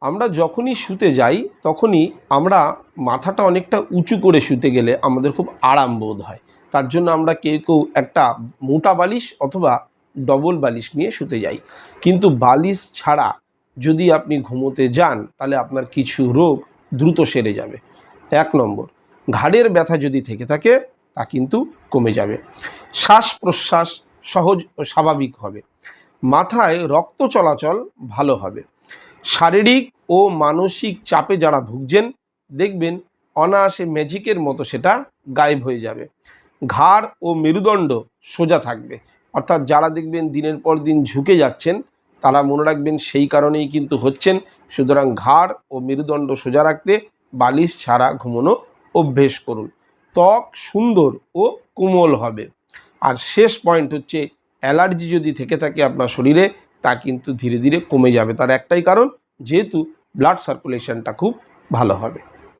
আমরা যখনই শুতে যাই, তখনই আমরা মাথাটা অনেকটা উঁচু করে শুতে গেলে আমাদের খুব আরাম বোধ হয়। তার জন্য আমরা কেউ কেউ একটা মোটা বালিশ অথবা ডবল বালিশ নিয়ে শুতে যাই। কিন্তু বালিশ ছাড়া যদি আপনি ঘুমোতে যান, তাহলে আপনার কিছু রোগ দ্রুত সেরে যাবে। এক নম্বর, ঘাড়ের ব্যথা যদি থেকে থাকে, তা কিন্তু কমে যাবে। শ্বাস প্রশ্বাস সহজ ও স্বাভাবিক হবে। মাথায় রক্ত চলাচল ভালো হবে। শারীরিক ও মানসিক চাপে যারা ভুগছেন, দেখবেন অনায়াসে ম্যাজিকের মতো সেটা গায়েব হয়ে যাবে। ঘাড় ও মেরুদণ্ড সোজা থাকবে। অর্থাৎ যারা দেখবেন দিনের পর দিন ঝুঁকে যাচ্ছেন, তারা মনে রাখবেন সেই কারণেই কিন্তু হচ্ছেন। সুতরাং ঘাড় ও মেরুদণ্ড সোজা রাখতে বালিশ ছাড়া ঘুমোনো অভ্যেস করুন। ত্বক সুন্দর ও কোমল হবে। আর শেষ পয়েন্ট হচ্ছে, অ্যালার্জি যদি থেকে থাকে আপনার শরীরে তা কিন্তু ধীরে ধীরে কমে যাবে। তার একটাই কারণ, যেহেতু ব্লাড সার্কুলেশনটা খুব ভালো হবে।